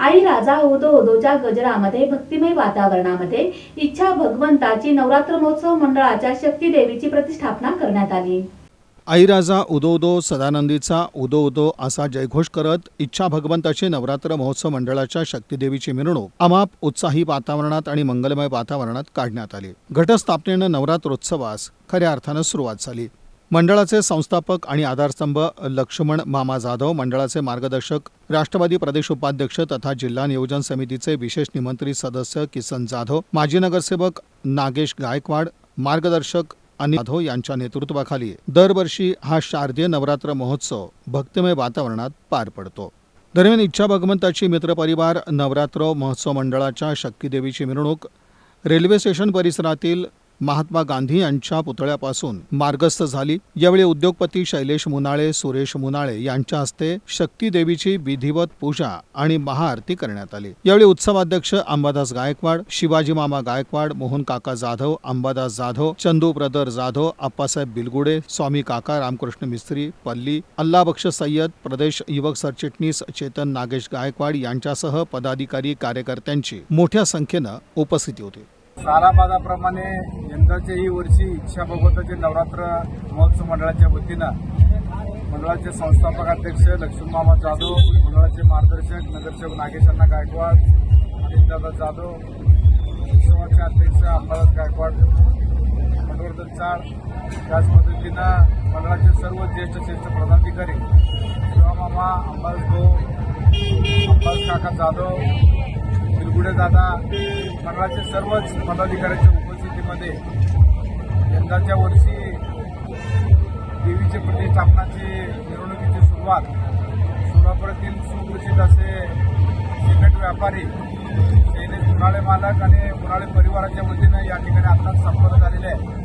आई राजा उदो उदोच्या गजरामध्ये भक्तिमय वातावरणामध्ये इच्छा भगवंताची नवरात्र महोत्सव मंडळाच्या शक्ती देवीची प्रतिष्ठापना करण्यात आली. आई राजा उदो उदो सदानंदीचा उदो उदो असा जयघोष करत इच्छा भगवंताची नवरात्र महोत्सव मंडळाच्या शक्तीदेवीची मिरवणूक अमाप उत्साही वातावरणात आणि मंगलमय वातावरणात काढण्यात आली. घटस्थापनेनं नवरात्रोत्सवास खऱ्या अर्थानं सुरुवात झाली. मंडळाचे संस्थापक आणि आधारस्तंभ लक्ष्मण मामा जाधव मंडळाचे मार्गदर्शक राष्ट्रवादी प्रदेश उपाध्यक्ष तथा जिल्हा नियोजन समितीचे विशेष निमंत्रित सदस्य किसन जाधव माजी नगरसेवक नागेश गायकवाड मार्गदर्शक आणि जाधव यांच्या नेतृत्वाखाली दरवर्षी हा शारदीय नवरात्र महोत्सव भक्तिमय वातावरणात पार पडतो. दरम्यान इच्छा भगवंताची मित्रपरिवार नवरात्र महोत्सव मंडळाच्या शक्तीदेवीची मिरवणूक रेल्वे स्टेशन परिसरातील महात्मा गांधी यांच्या पुतळ्यापासून मार्गस्थ झाली. यावेळी उद्योगपती शैलेश मुनाळे सुरेश मुनाळे यांच्या हस्ते शक्ती देवीची विधिवत पूजा आणि महाआरती करण्यात आली. यावेळी उत्सवाध्यक्ष अंबादास गायकवाड शिवाजी मामा गायकवाड मोहन काका जाधव अंबादास जाधव चंदू ब्रदर जाधव आप्पासाहेब बिलगुडे स्वामी काका रामकृष्ण मिस्त्री पल्ली अल्लाबक्ष सय्यद प्रदेश युवक सरचिटणीस चेतन नागेश गायकवाड यांच्यासह पदाधिकारी कार्यकर्त्यांची मोठ्या संख्येनं उपस्थिती होती. सालाबादाप्रमाणे यंदाच्याही वर्षी इच्छा भगवताचे नवरात्र महोत्सव मंडळाच्या वतीनं मंडळाचे संस्थापक अध्यक्ष लक्ष्मीमामा जाधव मंडळाचे मार्गदर्शक नगरसेवक नागेशांना गायकवाड अनिलदादा जाधव उत्सवाचे अध्यक्ष अंबादास गायकवाड मनोवर्धन चाळ त्याच पद्धतीनं मंडळाचे सर्व ज्येष्ठ श्रेष्ठ पदाधिकारी शिवामामा अंबादास भाऊ अंबादास काका जाधव दादा मंडळाचे सर्वच पदाधिकाऱ्यांच्या उपस्थितीमध्ये यंदाच्या वर्षी देवीचे प्रतिष्ठापनाची मिरवणुकीची सुरुवात सोलापुरातील सुप्रसिद्ध असे सिमेंट व्यापारी सैनिक उन्हाळे मालक आणि उन्हाळे परिवाराच्या वतीनं या ठिकाणी आत्ताच संपन्न झालेले आहे.